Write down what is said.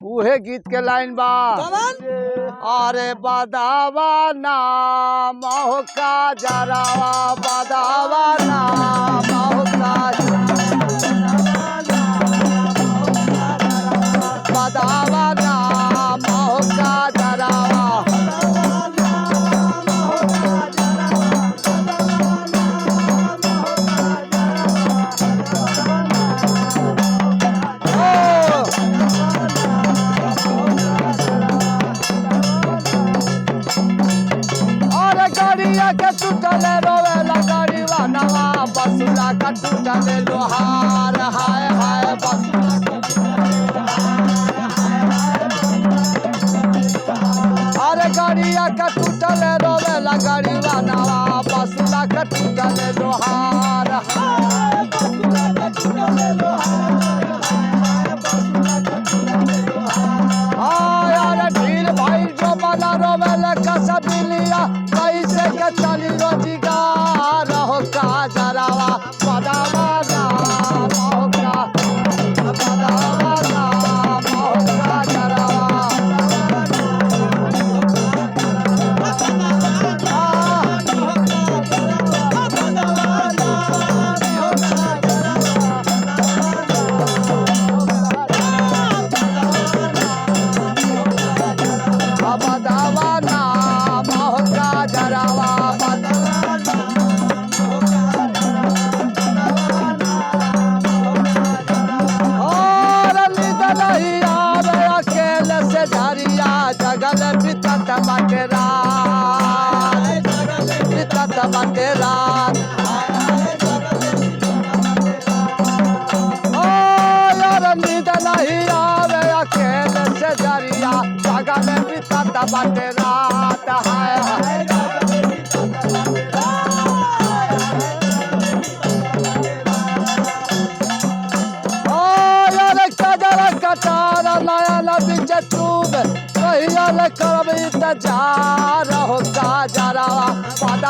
उहे गीत के लाइन बा। अरे बदावा नाम का जरावा। बदावा नाम का के टूटले रोवेला गाड़ी वानवा। बसुला का टूटले लोहार। हाय हाय गाड़िया का बसुला का लोहार। रात यार नींद नहीं आवे अकेले से रात हाय हाय आयल कदर कटार नयन बिच करब इंतज़ार हो का नाम